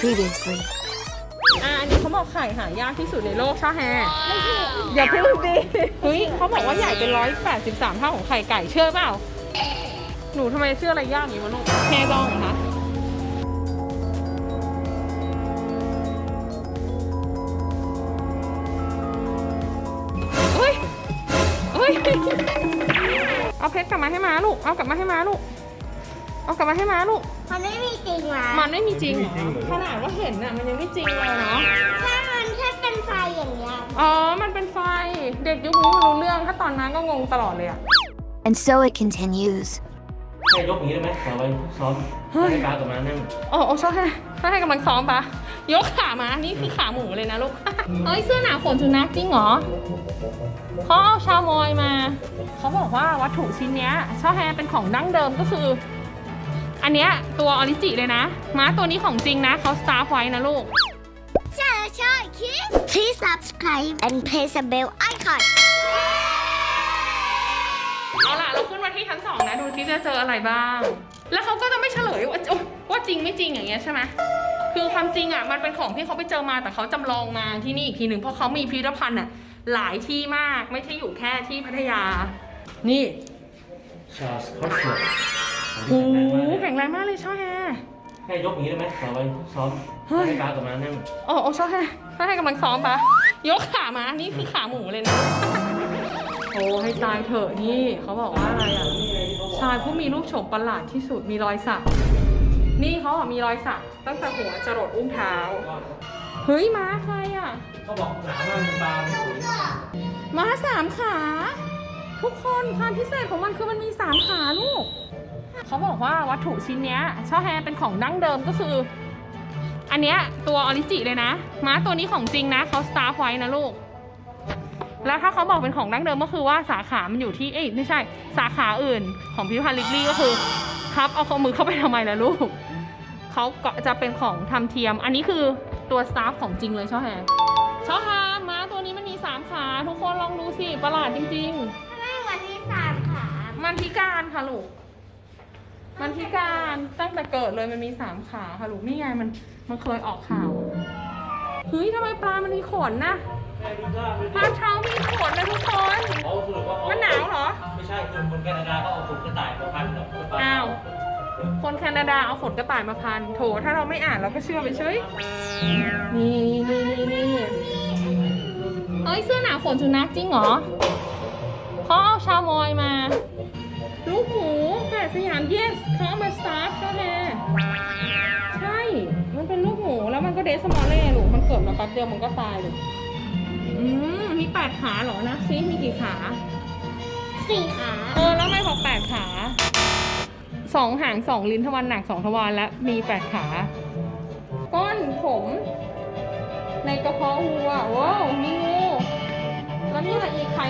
Previously. อ่าอันนี้เขาบอกไข่หายากที่สุดในโลกช่อแฮอย่าพูดดิเฮ้ยเขาบอกว่าใหญ่เป็นร้อยแปดสิบสามเท่าของไข่ไก่เชื่อเปล่า หนูทำไมเชื่ออะไรยากอย่างนี้วะลูกแม่ต้องเหรอคะเฮ้ยเฮ้ยเอาเพชรกลับมาให้ม้าลูก เอากลับมาให้ม้าลูก เอากลับมาให้ม้าลูก มันไม่มีจริงหรอมันไม่มีจริงเหรอ ขนาดว่าเห็นน่ะมันยังไม่จริงเลยเนาะแค่มันแค่เป็นไฟอย่างเงี้ยอ๋อ มันเป็นไฟ เด็กยุคนี้มันรู้เรื่อง ถ้าตอนนั้นก็งงตลอดเลยอะ And so it continues. ให้ยกอย่างนี้ได้ไหมขอไปซ้อมเฮ้ยให้ปลากับมานั่งโอ้โอ้ชอบให้ถ้าให้กำลังซ้อมปะยกขามา นี่คือขาหมูเลยนะลูก เฮ้ย เสื้อหนาขนสุนัขจริงเหรอเขาเอาชาวมอยมา เขาบอกว่าวัตถุชิ้นเนี้ยชอบแฮเป็นของดั้งเดิมก็คือ อันเนี้ยตัวออริจิเลยนะ ม้าตัวนี้ของจริงนะเขาสตาร์ฟไว้นะลูกใช่ใช่คิด Please subscribe and press the bell icon เอาล่ะ เราขึ้นมาที่ชั้นสองนะ ดูซิจะเจออะไรบ้าง แล้วเขาก็จะไม่เฉลยว่าโอ๊ยว่าจริงไม่จริงอย่างเงี้ยใช่ไหมคือความจริงอะมันเป็นของที่เขาไปเจอมาแต่เขาจำลองมาที่นี่อีกทีหนึ่งเพราะเขามีพิพิธภัณฑ์อะหลายที่มากไม่ใช่อยู่แค่ที่พัทยา นี่ชาสคอสเซีย โอ้โหแข็งแรงมากเลยช่อแฮให้ยกอย่างนี้ได้ไหมขอไปซ้อมเฮ้ยให้ปลากับมานั่งโอ้โอ้ช่อแฮถ้าให้กำลังซ้อมปะยกขามานี่คือขาหมูเลยนะโอ้ให้ตายเถอะนี่เขาบอกว่าอะไรอะชายผู้มีรูปโฉมประหลาดที่สุดมีรอยสักนี่เขาบอกมีรอยสักตั้งแต่หัวจรดอุ้งเท้าเฮ้ยม้าใครอะเขาบอกหนาว่ามันปลาไม่ปุ๋ยม้าสามขา ทุกคนความพิเศษของมันคือมันมีสามขาลูก เขาบอกว่าวัตถุชิ้นเนี้ยช่อแฮเป็นของดั้งเดิมก็คือ อันเนี้ยตัวออริจิเลยนะ ม้าตัวนี้ของจริงนะเขาสตาร์ฟไว้นะลูก แล้วถ้าเขาบอกเป็นของดั้งเดิมก็คือว่าสาขา มันอยู่ที่เอ้ยไม่ใช่ สาขาอื่นของพิพิธภัณฑ์ลิกลี่ก็คือครับเอาข้อมือเข้าไปทำไมล่ะลูกเขาก็จะเป็นของทำเทียม อันนี้คือตัวสตาฟของจริงเลยช่อแฮช่อแฮม้าตัวนี้มันมีสามขา ทุกคนลองดูสิประหลาดจริงๆทำไมวันที่สามขา มันพิการค่ะลูก มันพิการตั้งแต่เกิดเลยมันมีสามขาค่ะลูกนี่ไงมันมันเคยออกข่าวเฮ้ยทำไมปลามันมีขนนะปลาเท้ามีขนนะทุกคนเขาสรุปว่าเขามันหนาวเหรอ ไม่ใช่คนคนแคนาดาเขาเอาขนกระต่ายมาพันกับปลาอ้าวคนแคนาดาเอาขนกระต่ายมาพัน โถถ้าเราไม่อ่านเราก็เชื่อไปเฉยนี่นี่นี่นี่เฮ้ยเสื้อหนาขนสุนัขจริงเหรอเขาเอาชาวมอยมา ลูกหมูแฝดสยาม yes เขาเอามาสตาร์ฟเขาแน่ใช่ มันเป็นลูกหมูแล้วมันก็เดสมอลเล่ลูก มันเกิดมาแป๊บเดียวมันก็ตายลูกอืมมีแปดขาเหรอนะซิมีกี่ขา สี่ขาเออ แล้วไม่บอกแปดขาสองหางสองลิ้นทวารหนักสองทวารและมีแปดขา ก้อนผม ในกระเพาะวัวว้าวมีงู แล้วมีอะไรอีกใคร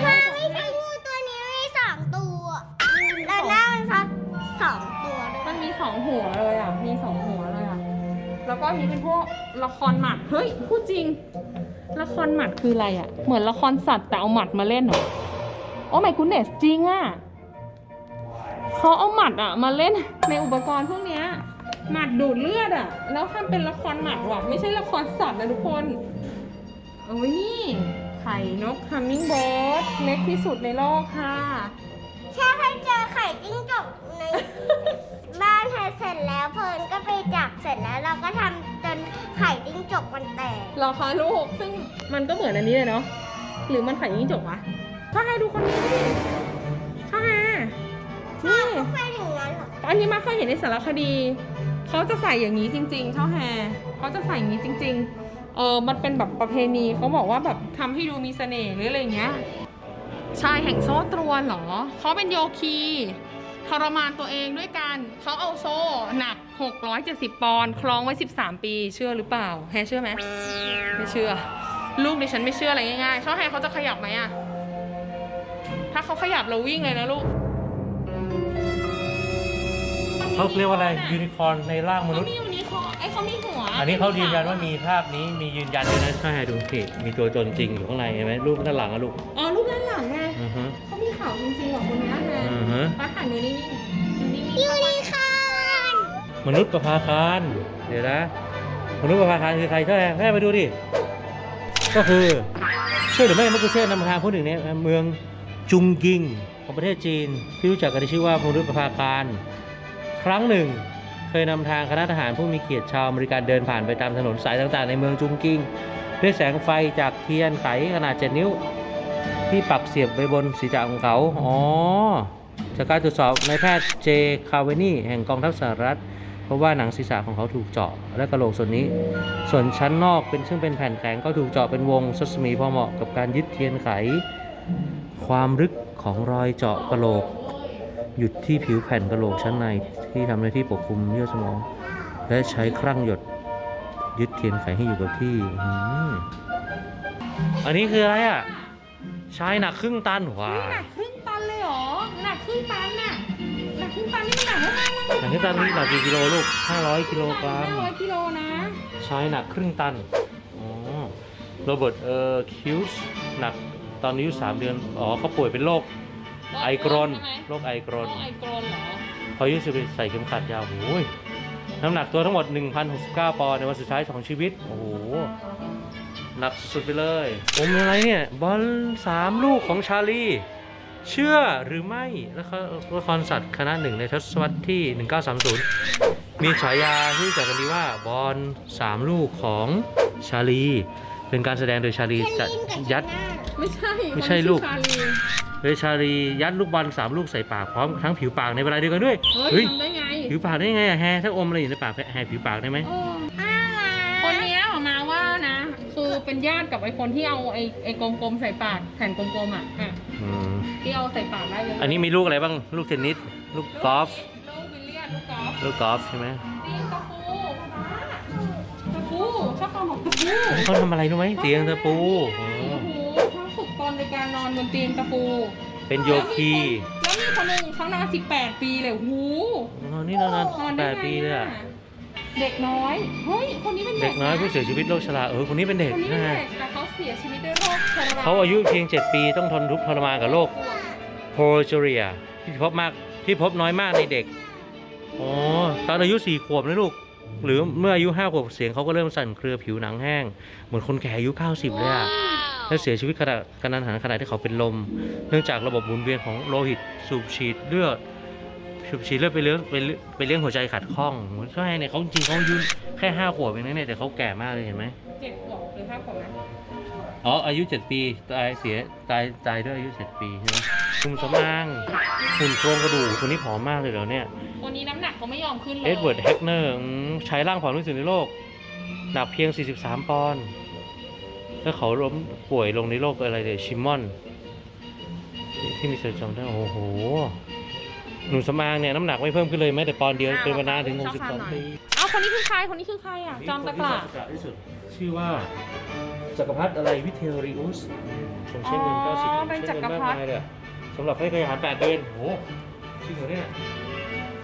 หัวเลยอะ มีสองหัวเลยอะ แล้วก็มีเป็นพวกละครหมัด เฮ้ยพูดจริง ละครหมัดคืออะไรอะ เหมือนละครสัตว์แต่เอาหมัดมาเล่นเหรอ โอ้ my goodness จริงอะเขาเอาหมัดอะ มาเล่นในอุปกรณ์พวกเนี้ยหมัดดูดเลือดอะ แล้วทำเป็นละครหมัดว่ะ ไม่ใช่ละครสัตว์นะทุกคนโอ้ยนี่ไข่นกฮัมมิงเบิร์ดเล็กที่สุดในโลกค่ะ แค่ให้เจอไข่จิ้งจกใน บ้านเธอเสร็จแล้วเพลินก็ไปจับเสร็จแล้วเราก็ทำจนไข่จิ้งจกมันแตกรอคะลูก ซึ่งมันก็เหมือนอันนี้เลยเนาะ หรือมันไข่ยิ่งจกวะถ้าให้ดูคนนี้ดิถ้าให้นี่เขาเป็นอย่างนั้นเหรออันนี้มาเคยเห็นในสารคดี เขาจะใส่อย่างนี้จริง ๆเช่าแฮเขาจะใส่อย่างนี้จริง ๆ เออมันเป็นแบบประเพณีเขาบอกว่าแบบทำให้ดูมีเสน่ห์หรืออะไรอย่างเงี้ย ชายแห่งโซ่ตรวนเหรอ เขาเป็นโยคีทรมานตัวเองด้วยการเขาเอาโซ่หนัก 670 ปอนด์คล้องไว้ 13 ปี เชื่อหรือเปล่า แฮเชื่อไหมไม่เชื่อ ลูกดิฉันไม่เชื่ออะไรง่ายๆช่อแฮเขาจะขยับไหมอะถ้าเขาขยับเราวิ่งเลยนะลูกเขาเรียกว่าอะไรยูนิคอร์นในร่างมเขานุษย์มีอยู่นี้คอไอ้เขามีหัวอันนี้เขายืนยันว่ามีภาพนี้มียืนยันด้วยนะใช่ดูสิมีตัวตนจริงอยู่ข้างในเห็นไหมรูปด้านหลังอะลูก อ๋อรูปด้าน หลังไงอือฮะเขามีข่าวจริงๆเหรอคนเนี้ยแฮอือฮะป้าถ่ายมือนิ่งๆมือนิ่งๆยูนิคอร์นมนุษย์ประภาคารเดี๋ยวนะเมนุษย์ประภาคารคือใครช่วยแม่ไปดูดิ ก็คือเชื่อหรือไม่เมื่อกี้เชื่อนำทางผู้หนึ่งเนี่ยเมืองจุงกิงของประเทศจีน ที่รู้จักกันในชื่อว่ามนุษย์ประภาคาร ครั้งหนึ่ง เคยนำทางคณะทหารผู้มีเกียรติชาวอเมริกันเดินผ่านไปตามถนนสายต่างๆ ในเมืองจุงกิง ด้วยแสงไฟจากเทียนไขขนาด 7 นิ้ว ที่ปักเสียบไปบนศีรษะของเขา อ๋อ จากการตรวจสอบนายแพทย์เจคาเวนี่แห่งกองทัพสหรัฐเพราะว่าหนังศีรษะของเขาถูกเจาะและกระโหลกส่วนนี้ ส่วนชั้นนอกเป็นซึ่งเป็นแผ่นแข็งก็ถูกเจาะเป็นวงสัสมีพอเหมาะกับการยึดเทียนไข ความลึกของรอยเจาะกระโหลก หยุดที่ผิวแผ่นกระโหลกชั้นในที่ทำหน้าที่ปกคลุมเยื่อสมอง และใช้ครั่งหยดยึดเทียนไขให้อยู่กับที่ อันนี้คืออะไรอะ ชายหนักครึ่งตันว้าหนักครึ่งตันเลยเหรอ หนักครึ่งตันน่ะ หนักครึ่งตันนี่มันหนักเท่าไหร่หนักครึ่งตันนี่หนักกี่กิโลลูก500กิโลกรัมห้าร้อยกิโลนะชายหนักครึ่งตัน อ๋อ โรเบิร์ตเอ่อคิวส์หนักตอนอายุ3เดือน อ๋อเขาป่วยเป็นโรคไอกรนใช่ไหมโรคไอกรโรนคไอกรนเหรอ พออายุสิบใส่เข็มขัดยาวโอ้ย น้ำหนักตัวทั้งหมด 1,069 ปอนด์ในวันสุดท้ายของชีวิต โอ้โห หนักสุดๆไปเลยผมอะไรเนี่ย บอลสามลูกของชาลี เชื่อหรือไม่ละครละครสัตว์คณะหนึ่งในทศวรรษที่ 1930 มีฉายาที่รู้จักกันดีว่าบอลสามลูกของชาลี เป็นการแสดงโดยชาลีจะยัด ไม่ใช่ไม่ใช่นลูกชาลีโดยชาลียัดลูกบอลสามลูกใส่ปากพร้อมทั้งผิวปากในเวลาเดียวกันด้วย เฮ้ยทำได้ไง ผิวปากได้ไงอะแฮถ้าอมอะไรอยู่ในปากแฮผิวปากได้ไหมโอ้คนเนี้ยออกมาว่านะคือเป็นญาติกับไอ้คนที่เอาไอ้ไอ้กลมๆใส่ปากแผ่นกลมๆอะอะอืมที่เอาใส่ปากได้เลยอันนี้มีลูกอะไรบ้างลูกเทนนิสลูกกอล์ฟลูกวิลเลียมลูกกอล์ฟลูกกอล์ฟใช่ไหมตีนตะปูตะปูชอบเอาของตะปูอันนี้เขาทำอะไรรู้ไหมเตียงตะปูอ๋อโอ้โหเขาฝึกตนในการนอนบนเตียงตะปู เป็นโยคีแล้วมี คนหนึ่งเขานอน18ปีเลยโอ้โหอ๋อนี่นานนอนๆได้แปดไงปีเลยอะเด็กน้อยเฮ้ยคนนี้เป็นเด็กน้อยผู้เสียชีวิตโรคชราเออคนนี้เป็นเด็กคนนี้เป็นะนฮะเด็กแต่เขาเสียชีวิตด้วยโรคชราเขาอายุเพียง7ปีต้องทนทุกข์ทรมานกับโรคโพลจเรียที่พบมากที่พบน้อยมากในเด็กอ๋อตอนอายุ4ขวบนะลูกหรือเมื่ออายุ5ขวบเสียงเขาก็เริ่มสั่นเครือผิวหนังแห้ง เหมือนคนแก่อายุ90เลยอะ และเสียชีวิตขณะกระนันหันขณะที่เขาเป็นลม เนื่องจากระบบหมุนเวียนของโลหิตสูบฉีดเลือดสูบฉีดเลือดไปเลี้ยงไปเลี้ยงไปเลี้ยงหัวใจขัดข้องเหมือนเขาให้เนี่ยเขาจริงๆเขาอายุแค่5ขวบเองนะเนี่ยแต่เขาแก่มากเลยเห็นไหมเจ็ดขวบหรือห้าขวบนะอ๋ออายุ7ปีตายเสียตายตายด้วยอายุ7ปีใช่ไหมหุ่นสำอางหุ่นโครงกระดูกคนนี้ผอมมากเลยเหรอเนี่ยคนนี้น้ำหนักเขาไม่ยอมขึ้นเลยเอ็ดเวิร์ดแฮกเนอร์ใช้ร่างผอมที่สุดในโลกหนักเพียง 43 ปอนด์ แล้วเขาล้มป่วยลงในโรคอะไรเดี๋ยชิมอน ที่มีเซลล์จำได้โอ้โหหนุ่มสำอางเนี่ยน้ำหนักไม่เพิ่มขึ้นเลยแม้แต่ปอนด์เดียวเป็นมานานถึง 62 ปี เอาคนนี้คือใคร คนนี้คือใครอะ จอมตะกร้าคนที่จอมตะกร้าที่สุดชื่อว่าจักรพรรดิอะไรวิเทอริอุสทรงใช้เงินอ๋อ90เป็นใช้จัเงิกรนพรรมากดิมายเลยอะสำหรับให้เคยอาหาร8เดือนโอ้โหจริงเหรอเนี่ย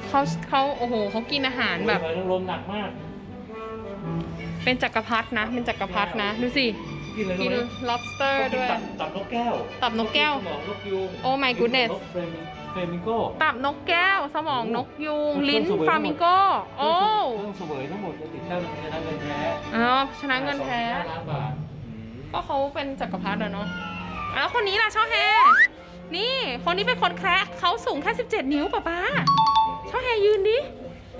เขาเขาโอ้โหเขากินอาหารแบบ โอ้ยไฟลมหนักมากเป็นจักรพรรดินะ เป็นจักรพรรดินะ ดูสิ กินอะไรกิน รู้ไหม lobster ด้วย ตับตับนกแก้วตับนกแก้ว สมองนกยูง Oh my goodness นกเฟรมิเฟรมิงโก้ ตับนกแก้ว สมองนกยูง ลิ้นเครื่องเสวย ฟลามิงโก โอ้เครื่องเสวยทั้งหมดจะติดตั้งชนะเงินแท้อ๋อชนะเงินแท้ สองจุดห้าล้านบาทอืมก็เขาเป็นจักรพรรดิอะเนาะอะแล้วคนนี้ล่ะช่อแฮ นี่ คนนี้เป็นคนแคระเขาสูงแค่ 17 นิ้วป่ะป้าช่อแฮยืนดิ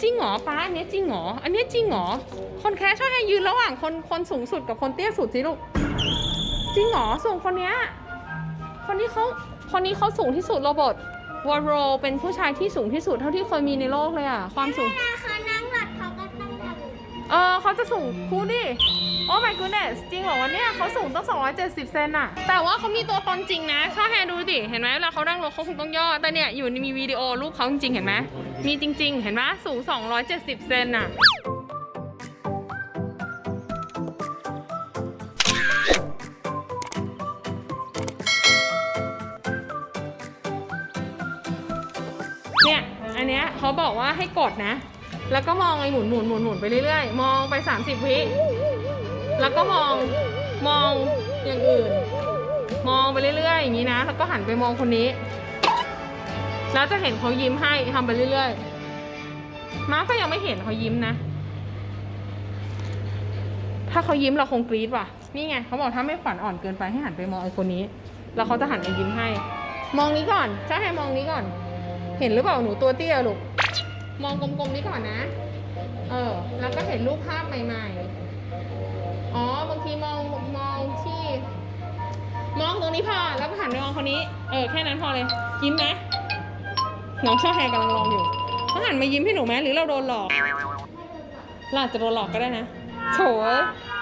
จริงเหรอป้าอันนี้จริงเหรออันนี้จริงเหรอคนแคระช่อแฮยืนระหว่างคนคนสูงสุดกับคนเตี้ยสุดสิลูกจริงเหรอสูงคนเนี้ยคนนี้เขาคนนี้เขาสูงที่สุดโรบอทวอร์โรเป็นผู้ชายที่สูงที่สุดเท่าที่เคยมีในโลกเลยอะความสูง เวลาเข เออเขาจะสูงคูดิโอ้ my goodness จริงเหรอวะเนี่ยเขาสูงตั้ง 270 เซนอะแต่ว่าเขามีตัวตนจริงนะช่อแฮดูดิ เห็นไหมเวลาเขานั่งรถเขาคงต้องย่อ แต่เนี่ยอยู่ในมีวิดีโอรูปเขาจริงๆ เห็นไหมมีจริง ๆ เห็นไหมสูง 270 เซนอะเนี่ย อันเนี้ยเขาบอกว่าให้กดนะ แล้วก็มองไอ้หมุนหมุนหมุนหมุนไปเรื่อยๆ มองไป 30 วิ แล้วก็มองมองอย่างอื่น มองไปเรื่อยๆอย่างนี้นะ แล้วก็หันไปมองคนนี้ แล้วจะเห็นเขายิ้มให้ทำไปเรื่อยๆ ม้าก็ยังไม่เห็นเขายิ้มนะ ถ้าเขายิ้มเราคงกรี๊ดว่ะ นี่ไงเขาบอกถ้าไม่ขวัญอ่อนเกินไปให้หันไปมองไอ้คนนี้ แล้วเขาจะหันมายิ้มให้ มองนี้ก่อนเจ้าให้มองนี้ก่อน เห็นหรือเปล่าหนูตัวเตี้ยลูก มองกลมๆนี้ก่อนนะ เออ แล้วก็เห็นรูปภาพใหม่ๆ อ๋อ บางทีมองมองที่ มองตรงนี้พอ แล้วก็หันไปมองคนนี้ เออ แค่นั้นพอเลย ยิ้มไหมน้องช่อแฮกำลังลองอยู่เขาหันมายิ้มให้หนูไหมหรือเราโดนหลอกเราอาจจะโดนหลอกก็ได้นะโถ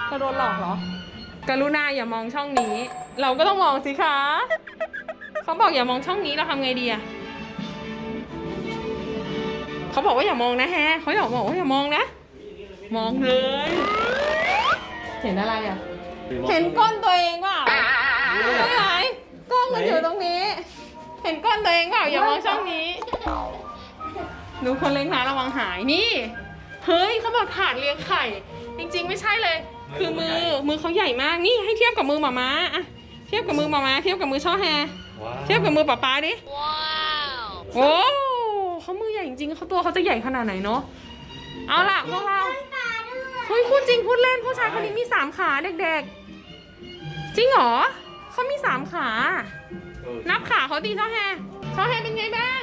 เราโดนหลอกเหรอ กรุณาอย่ามองช่องนี้ เราก็ต้องมองสิคะ เขาบอกอย่ามองช่องนี้เราทำไงดีอะ เขาบอกว่าอย่ามองนะแฮะเขาอยากบอกว่าอย่ามองนะ มองเลย เห็นอะไรอะเห็นก้นตัวเองเปล่าใช่ไหมกล้องมันอยู่ตรงนี้ เห็นก้นตัวเองเปล่าอย่ามองช่องนี้ดูคนเลี้ยงหาระวังหายนี่ เฮ้ยเขาบอกถาดเลี้ยงไข่ จริง ๆ ไม่ใช่เลย คือมือมือเขาใหญ่มากนี่ให้เทียบกับมือหมาม้าอะเทียบกับมือหมาม้าเทียบกับมือช่อแฮเทียบกับมือป๊าป๊าดิว้าวโอ้ เขามือใหญ่จริงๆเขาตัวเขาจะใหญ่ขนาดไหนเนาะเอาล่ะพวกเราเฮ้ยพูดจริงพูดเล่นผู้ชายคนนี้มีสามขาเด็กๆ จริงเหรอเขามีสามขา นับขาเขาดีเท่าแฮเท่าแฮเป็นไงบ้าง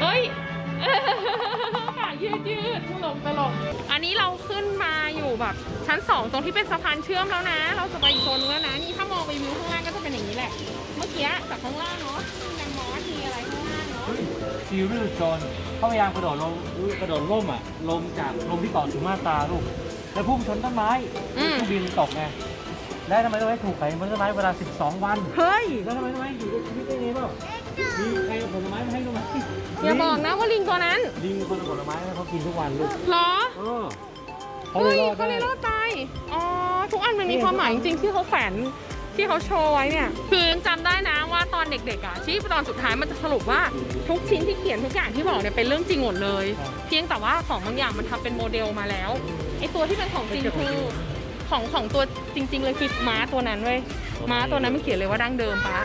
เฮ้ยขายืดยืดตลกตลกอันนี้เราขึ้นมาอยู่แบบชั้นสองตรงที่เป็นสะพานเชื่อมแล้วนะ เราจะไปอีกโซนนึงแล้วนะ นี่ถ้ามองไปวิวข้างล่างก็จะเป็นอย่างนี้แหละ เมื่อกี้จากข้างล่างเนาะ ซีรีส์จนเขาพยายามกระโดดลงกระโดดร่มอะลงจากลมที่เกาะสุมาตราลูกแล้วพุ่งชนต้นไม้อืมเครื่องบินตกไงแล้วทำไมต้องให้ถูกไข่บนต้นไม้เวลา 12 วัน เฮ้ย แล้วทำไมต้องให้อยู่กับชีวิตได้ไงเปล่ามีใครเอาผลไม้มาให้ลูกไหมอย่าบอกนะว่าลิงตัวนั้นลิงเป็นคนเอาผลไม้ให้เขากินทุกวันลูกเหรอ เออเขาเลเฮ้ยยรอดเขาเลได้ยรอดตาย อ๋อ ทุกอันมันมีความหมายจริงๆที่เขาแขวน ที่เขาโชว์ไว้เนี่ย คือจำได้นะว่าตอนเด็กๆอะที่ตอนสุดท้ายมันจะสรุปว่าทุกชิ้นที่เขียนทุกอย่างที่บอกเนี่ยเป็นเรื่องจริงหมดเลย เพียงแต่ว่าของบางอย่างมันทำเป็นโมเดลมาแล้วไอตัวที่เป็นของจริงคือของของตัวจริง ๆ เลยคือม้าตัวนั้นเว้ยม้าตัวนั้นมันเขียนเลยว่าดั้งเดิมปะ